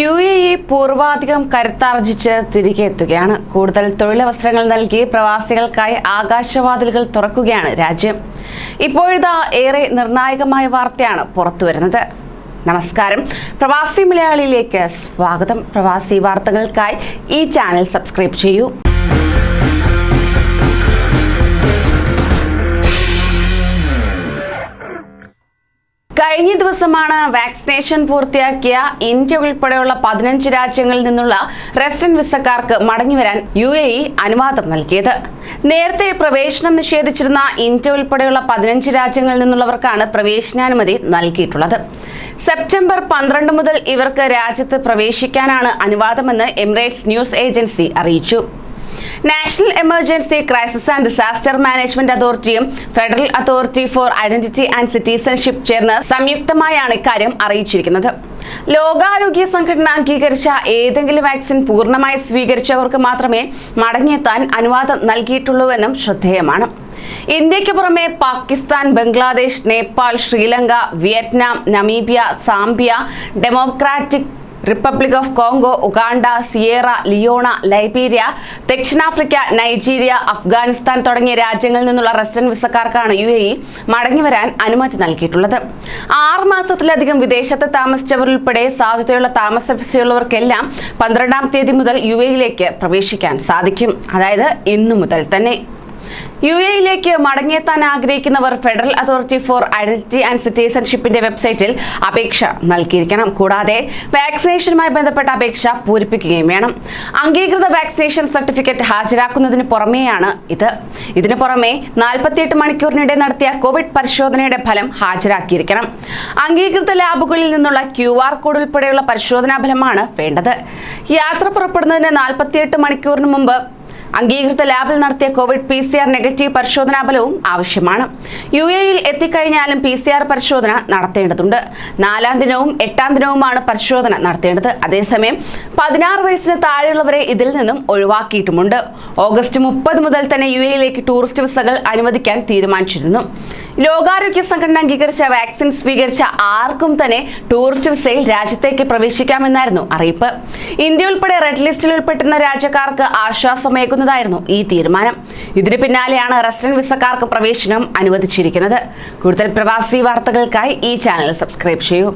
U A E പൂർവാധികം കരുത്താർജിച്ച് തിരികെ എത്തുകയാണ്. കൂടുതൽ തൊഴിലവസരങ്ങൾ നൽകി പ്രവാസികൾക്കായി ആകാശവാതിലുകൾ തുറക്കുകയാണ് രാജ്യം. ഇപ്പോഴിതാ ഏറെ നിർണായകമായ വാർത്തയാണ് പുറത്തുവരുന്നത്. നമസ്കാരം. പ്രവാസി മലയാളിയിലേക്ക് സ്വാഗതം. പ്രവാസി വാർത്തകൾക്കായി ഈ ചാനൽ സബ്സ്ക്രൈബ് ചെയ്യൂ. കഴിഞ്ഞ ദിവസമാണ് വാക്സിനേഷൻ പൂർത്തിയാക്കിയ ഇന്ത്യ ഉൾപ്പെടെയുള്ള പതിനഞ്ച് രാജ്യങ്ങളിൽ നിന്നുള്ള റെസിഡന്റ് വിസക്കാർക്ക് മടങ്ങിവരാൻ യു എ ഇ അനുവാദം നൽകിയത്. നേരത്തെ പ്രവേശനം നിഷേധിച്ചിരുന്ന ഇന്ത്യ ഉൾപ്പെടെയുള്ള പതിനഞ്ച് രാജ്യങ്ങളിൽ നിന്നുള്ളവർക്കാണ് പ്രവേശനാനുമതി നൽകിയിട്ടുള്ളത്. സെപ്റ്റംബർ പന്ത്രണ്ട് മുതൽ ഇവർക്ക് രാജ്യത്ത് പ്രവേശിക്കാനാണ് അനുവാദമെന്ന് എമിറേറ്റ്സ് ന്യൂസ് ഏജൻസി അറിയിച്ചു. National emergency crisis and disaster management അതോറിറ്റിയും federal authority for identity and citizenship ചേർന്ന് സംയുക്തമായാണ് ഇക്കാര്യം അറിയിച്ചിരിക്കുന്നത്. ലോകാരോഗ്യ സംഘടന അംഗീകരിച്ച ഏതെങ്കിലും വാക്സിൻ പൂർണമായി സ്വീകരിച്ചവർക്ക് മാത്രമേ മടങ്ങിയെത്താൻ അനുവാദം നൽകിയിട്ടുള്ളൂവെന്നും ശ്രദ്ധേയമാണ്. ഇന്ത്യയ്ക്ക് പുറമെ Pakistan Bangladesh Nepal Sri Lanka Vietnam Namibia Zambia democratic republic of Congo Uganda Sierra Leone Liberia ദക്ഷിണാഫ്രിക്ക നൈജീരിയ അഫ്ഗാനിസ്ഥാൻ തുടങ്ങിയ രാജ്യങ്ങളിൽ നിന്നുള്ള റെസിഡന്റ് വിസക്കാർക്കാണ് യു എ മടങ്ങിവരാൻ അനുമതി നൽകിയിട്ടുള്ളത്. ആറ് മാസത്തിലധികം വിദേശത്ത് താമസിച്ചവരുൾപ്പെടെ സാധ്യതയുള്ള താമസ വിസയുള്ളവർക്കെല്ലാം പന്ത്രണ്ടാം തീയതി മുതൽ യു എയിലേക്ക് പ്രവേശിക്കാൻ സാധിക്കും. അതായത് ഇന്നു മുതൽ തന്നെ. യു എയിലേക്ക് മടങ്ങിയെത്താൻ ആഗ്രഹിക്കുന്നവർ federal authority for identity and സിറ്റിസൺഷിപ്പിന്റെ വെബ്സൈറ്റിൽ അപേക്ഷ നൽകിയിരിക്കണം. കൂടാതെ വാക്സിനേഷനുമായി ബന്ധപ്പെട്ട അപേക്ഷ പൂരിപ്പിക്കുകയും വേണം. അംഗീകൃത വാക്സിനേഷൻ സർട്ടിഫിക്കറ്റ് ഹാജരാക്കുന്നതിന് പുറമെയാണ് ഇത്. ഇതിനു പുറമെ നാൽപ്പത്തിയെട്ട് മണിക്കൂറിനിടെ നടത്തിയ കോവിഡ് പരിശോധനയുടെ ഫലം ഹാജരാക്കിയിരിക്കണം. അംഗീകൃത ലാബുകളിൽ നിന്നുള്ള ക്യു ആർ കോഡ് ഉൾപ്പെടെയുള്ള പരിശോധനാ ഫലമാണ് വേണ്ടത്. യാത്ര പുറപ്പെടുന്നതിന് നാൽപ്പത്തിയെട്ട് മണിക്കൂറിന് മുമ്പ് അംഗീകൃത ലാബിൽ നടത്തിയ Covid P C R negative പരിശോധനാ ഫലവും ആവശ്യമാണ്. യു എയിൽ എത്തിക്കഴിഞ്ഞാലും പി സി ആർ പരിശോധന നടത്തേണ്ടതുണ്ട്. നാലാം ദിനവും എട്ടാം ദിനവുമാണ് പരിശോധന നടത്തേണ്ടത്. അതേസമയം പതിനാറ് വയസ്സിന് താഴെയുള്ളവരെ ഇതിൽ നിന്നും ഒഴിവാക്കിയിട്ടുമുണ്ട്. ഓഗസ്റ്റ് മുപ്പത് മുതൽ തന്നെ യു എയിലേക്ക് ടൂറിസ്റ്റ് വിസകൾ അനുവദിക്കാൻ തീരുമാനിച്ചിരുന്നു. ലോകാരോഗ്യ സംഘടന അംഗീകരിച്ച വാക്സിൻ സ്വീകരിച്ച ആർക്കും തന്നെ ടൂറിസ്റ്റ് വിസയിൽ രാജ്യത്തേക്ക് പ്രവേശിക്കാമെന്നായിരുന്നു അറിയിപ്പ്. ഇന്ത്യ ഉൾപ്പെടെ റെഡ് ലിസ്റ്റിൽ ഉൾപ്പെട്ടിരുന്ന രാജ്യക്കാർക്ക് ആശ്വാസമേകുന്നതായിരുന്നു ഈ തീരുമാനം. ഇതിന് പിന്നാലെയാണ് റെസിഡന്റ് വിസക്കാർക്ക് പ്രവേശനം അനുവദിച്ചിരിക്കുന്നത്. കൂടുതൽ പ്രവാസി വാർത്തകൾക്കായി ഈ ചാനൽ സബ്സ്ക്രൈബ് ചെയ്യൂ.